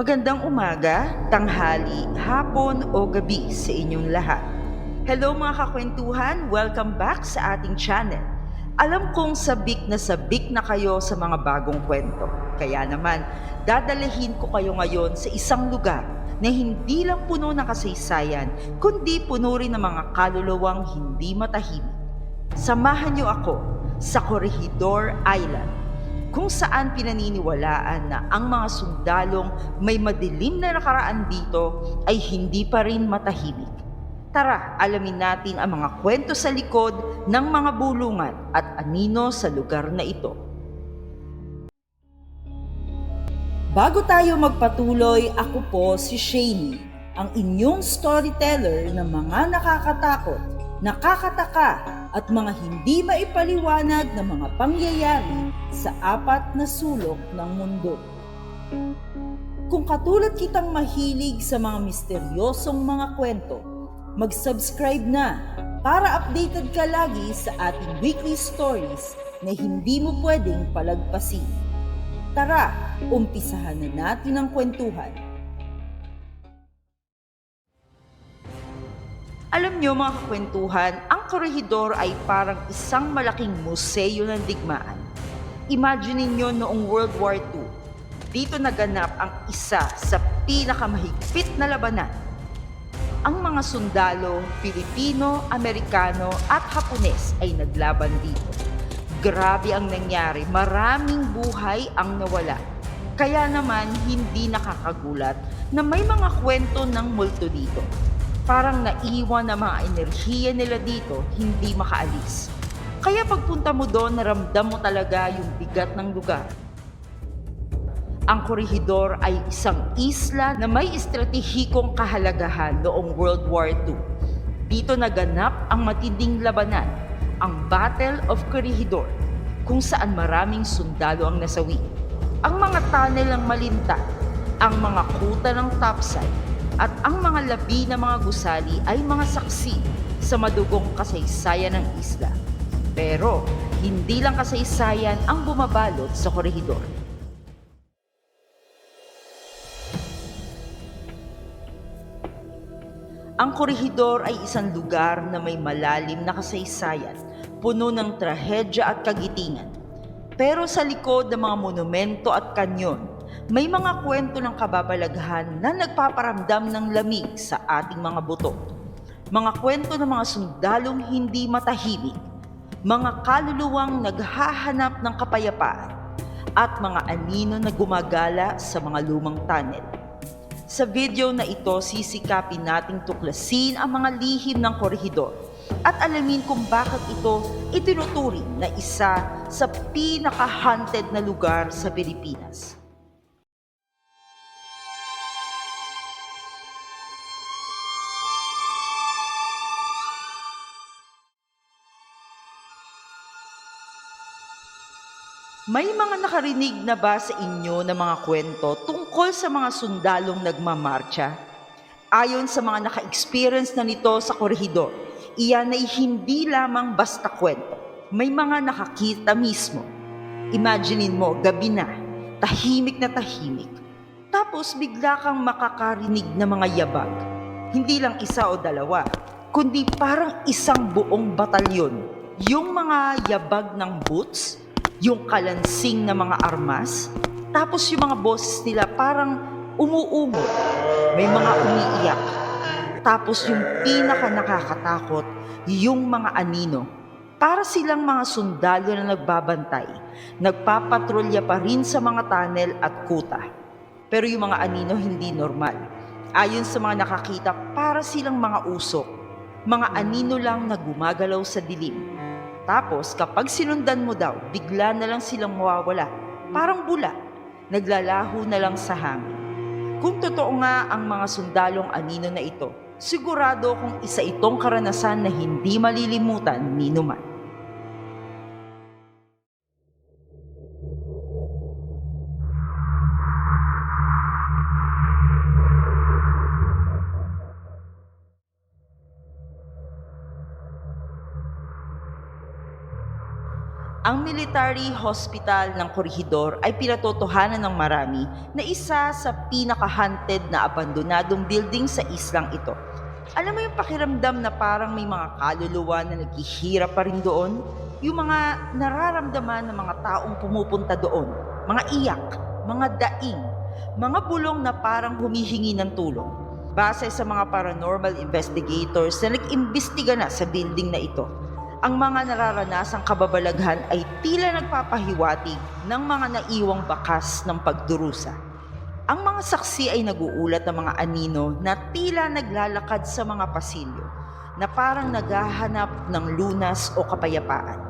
Magandang umaga, tanghali, hapon o gabi sa inyong lahat. Hello mga kakwentuhan, welcome back sa ating channel. Alam kong sabik na sabik na kayo sa mga bagong kwento. Kaya naman, dadalahin ko kayo ngayon sa isang lugar na hindi lang puno ng kasaysayan, kundi puno rin ng mga kaluluwang hindi matahimik. Samahan niyo ako sa Corregidor Island kung saan pinaniniwalaan na ang mga sundalong may madilim na nakaraan dito ay hindi pa rin matahimik. Tara, alamin natin ang mga kwento sa likod ng mga bulungan at anino sa lugar na ito. Bago tayo magpatuloy, ako po si Shani, ang inyong storyteller ng mga nakakatakot, nakakataka at mga hindi maipaliwanag na mga pangyayari sa apat na sulok ng mundo. Kung katulad kitang mahilig sa mga misteryosong mga kwento, mag-subscribe na para updated ka lagi sa ating weekly stories na hindi mo pwedeng palagpasin. Tara, umpisahan na natin ang kwentuhan. Alam nyo mga kakwentuhan, ang korehidor ay parang isang malaking museo ng digmaan. Imagine niyo noong World War II, dito naganap ang isa sa pinakamahigpit na labanan. Ang mga sundalo, Pilipino, Amerikano at Hapones ay naglaban dito. Grabe ang nangyari, maraming buhay ang nawala. Kaya naman hindi nakakagulat na may mga kwento ng multo dito parang naiwan na mga enerhiya nila dito, hindi makaalis. Kaya pagpunta mo doon, naramdam mo talaga yung bigat ng lugar. Ang Corregidor ay isang isla na may estratehikong kahalagahan noong World War II. Dito naganap ang matinding labanan, ang Battle of Corregidor, kung saan maraming sundalo ang nasawi. Ang mga tunnel ng malinta, ang mga kuta ng topside, at ang mga labi ng mga gusali ay mga saksi sa madugong kasaysayan ng isla. Pero hindi lang kasaysayan ang bumabalot sa korehidor. Ang korehidor ay isang lugar na may malalim na kasaysayan, puno ng trahedya at kagitingan. Pero sa likod ng mga monumento at kanyon, may mga kwento ng kababalaghan na nagpaparamdam ng lamig sa ating mga buto. Mga kwento ng mga sundalong hindi matahimik, mga kaluluwang naghahanap ng kapayapaan, at mga anino na gumagala sa mga lumang tunnel. Sa video na ito, sisikapin nating tuklasin ang mga lihim ng korehidor at alamin kung bakit ito itinuturing na isa sa pinaka-haunted na lugar sa Pilipinas. May mga nakarinig na ba sa inyo ng mga kwento tungkol sa mga sundalong nagmamarcha? Ayon sa mga naka-experience na nito sa korehidor, iyan ay hindi lamang basta kwento. May mga nakakita mismo. Imaginein mo, gabi na, tahimik na tahimik. Tapos bigla kang makakarinig ng mga yabag. Hindi lang isa o dalawa, kundi parang isang buong batalyon. Yung mga yabag ng boots, yung kalansing na mga armas, tapos yung mga boses nila parang umuungol, may mga umiiyak. Tapos yung pinaka nakakatakot, yung mga anino. Para silang mga sundalo na nagbabantay, nagpapatrolya pa rin sa mga tunnel at kuta. Pero yung mga anino hindi normal. Ayon sa mga nakakita, para silang mga usok. Mga anino lang na gumagalaw sa dilim. Tapos kapag sinundan mo daw, bigla na lang silang mawawala. Parang bula, naglalaho na lang sa hangin. kung totoo nga ang mga sundalong anino na ito, sigurado kung isa itong karanasan na hindi malilimutan ni Numan. Ang military hospital ng Corregidor ay pinatotohanan ng marami na isa sa pinaka-haunted na abandonadong building sa islang ito. Alam mo yung pakiramdam na parang may mga kaluluwa na naghihirap pa rin doon? Yung mga nararamdaman ng mga taong pumupunta doon, mga iyak, mga daing, mga bulong na parang humihingi ng tulong. Base sa mga paranormal investigators na nag-imbestiga na sa building na ito, ang mga nararanasang kababalaghan ay tila nagpapahiwatig ng mga naiwang bakas ng pagdurusa. Ang mga saksi ay naguulat ng mga anino na tila naglalakad sa mga pasilyo na parang naghahanap ng lunas o kapayapaan.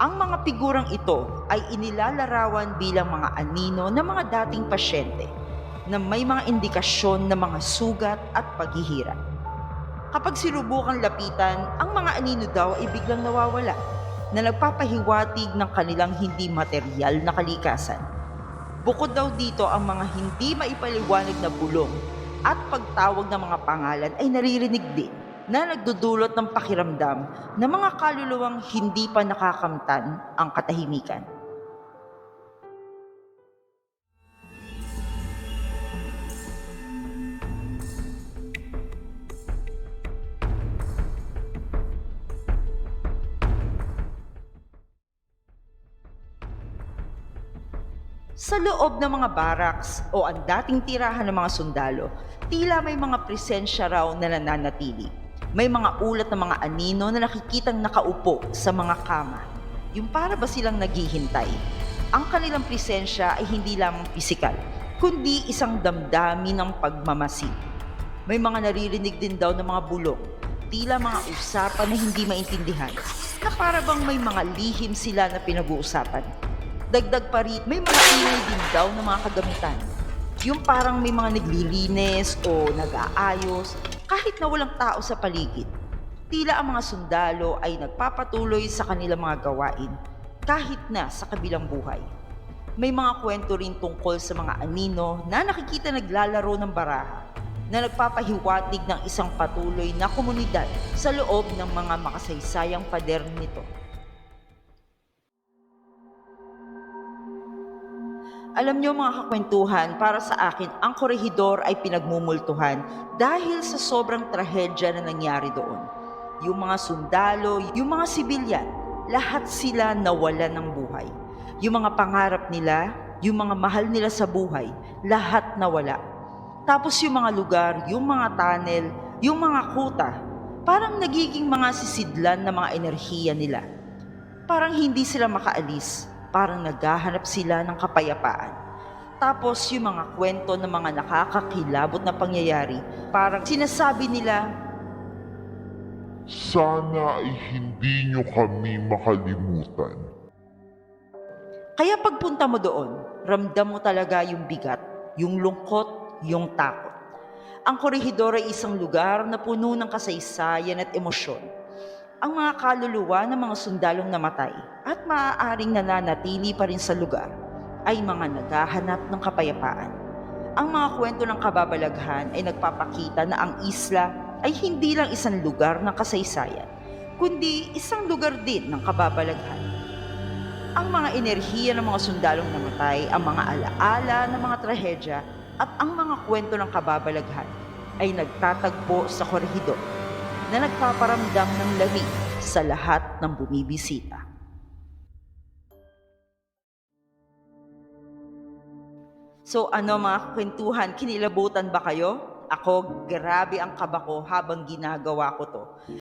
Ang mga figurang ito ay inilalarawan bilang mga anino ng mga dating pasyente na may mga indikasyon ng mga sugat at paghihirap. Kapag sinubukang lapitan, ang mga anino daw ay biglang nawawala na nagpapahiwatig ng kanilang hindi material na kalikasan. Bukod daw dito ang mga hindi maipaliwanag na bulong at pagtawag ng mga pangalan ay naririnig din na nagdudulot ng pakiramdam na mga kaluluwang hindi pa nakakamtan ang katahimikan. Sa loob ng mga barracks o ang dating tirahan ng mga sundalo, tila may mga presensya raw na nananatili. May mga ulat ng mga anino na nakikitang nakaupo sa mga kama. Yung para ba silang naghihintay? Ang kanilang presensya ay hindi lamang pisikal, kundi isang damdamin ng pagmamasid. May mga naririnig din daw ng mga bulong, tila mga usapan na hindi maintindihan, na para bang may mga lihim sila na pinag-uusapan. Dagdag pa rin, may mga ingay din daw ng mga kagamitan. Yung parang may mga naglilinis o nag-aayos kahit na walang tao sa paligid. Tila ang mga sundalo ay nagpapatuloy sa kanilang mga gawain kahit na sa kabilang buhay. May mga kwento rin tungkol sa mga anino na nakikita naglalaro ng baraha na nagpapahiwatig ng isang patuloy na komunidad sa loob ng mga makasaysayang pader nito. Alam niyo mga kakwentuhan, para sa akin, ang korehidor ay pinagmumultuhan dahil sa sobrang trahedya na nangyari doon. Yung mga sundalo, yung mga sibilyan, lahat sila nawalan ng buhay. Yung mga pangarap nila, yung mga mahal nila sa buhay, lahat nawala. Tapos yung mga lugar, yung mga tunnel, yung mga kuta, parang nagiging mga sisidlan na mga enerhiya nila. Parang hindi sila makaalis, parang naghahanap sila ng kapayapaan. Tapos yung mga kwento ng mga nakakakilabot na pangyayari, parang sinasabi nila, Sana ay hindi nyo kami makalimutan. kaya pagpunta mo doon, ramdam mo talaga yung bigat, yung lungkot, yung takot. Ang korehidor ay isang lugar na puno ng kasaysayan at emosyon. Ang mga kaluluwa ng mga sundalong namatay at maaaring nananatili pa rin sa lugar ay mga naghahanap ng kapayapaan. Ang mga kwento ng kababalaghan ay nagpapakita na ang isla ay hindi lang isang lugar ng kasaysayan, kundi isang lugar din ng kababalaghan. Ang mga enerhiya ng mga sundalong namatay, ang mga alaala ng mga trahedya at ang mga kwento ng kababalaghan ay nagtatagpo sa korehidor na nagpaparamdam ng lamig sa lahat ng bumibisita. So ano mga kwentuhan, kinilabutan ba kayo? Ako, grabe ang kaba ko habang ginagawa ko to.